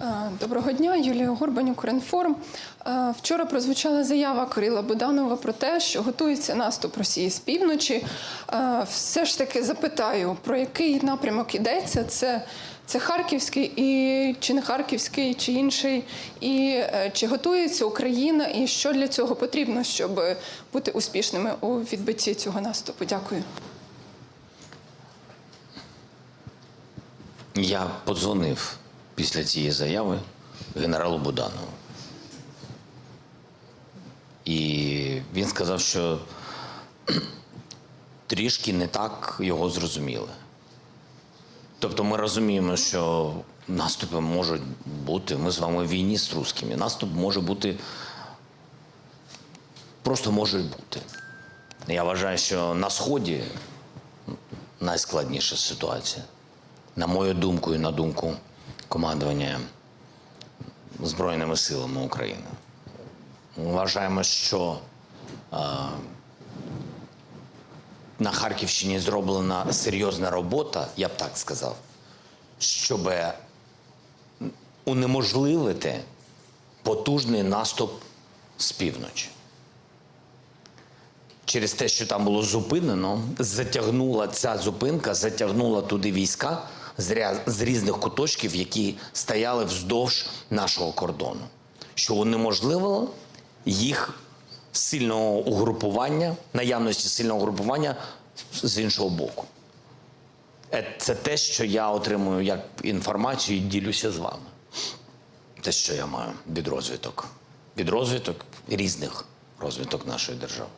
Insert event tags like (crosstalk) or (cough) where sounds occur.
Е, Доброго дня, Юлія Горбань, Укрінформ. Е, Вчора прозвучала заява Кирила Буданова про те, що готується наступ Росії з півночі. Е, Все ж таки запитаю, про який напрямок йдеться? Це, це Харківський і чи не Харківський, чи інший? І чи готується Україна, і що для цього потрібно, щоб бути успішними у відбитті цього наступу? Дякую. Я подзвонив після цієї заяви генералу Буданову. І він сказав, що (clears throat) трішки не так його зрозуміли. Тобто ми розуміємо, що наступи можуть бути. Ми з вами в війні з русскими. Наступ може бути. Просто може бути. Я вважаю, що на Сході найскладніша ситуація на мою думку і на думку командування Збройними силами України. Вважаємо, що а, на Харківщині зроблена серйозна робота, я б так сказав, щоб унеможливити потужний наступ з півночі через те, що там було зупинено, затягнула ця зупинка, затягнула туди війська з, різних куточків, які стояли вздовж нашого кордону, що унеможливило їх сильного угрупування, наявності сильного угрупування з іншого боку. Е, Це те, що я отримую як інформацію і ділюся з вами. Те, що я маю від розвиток. Від розвиток різних розвиток нашої держави.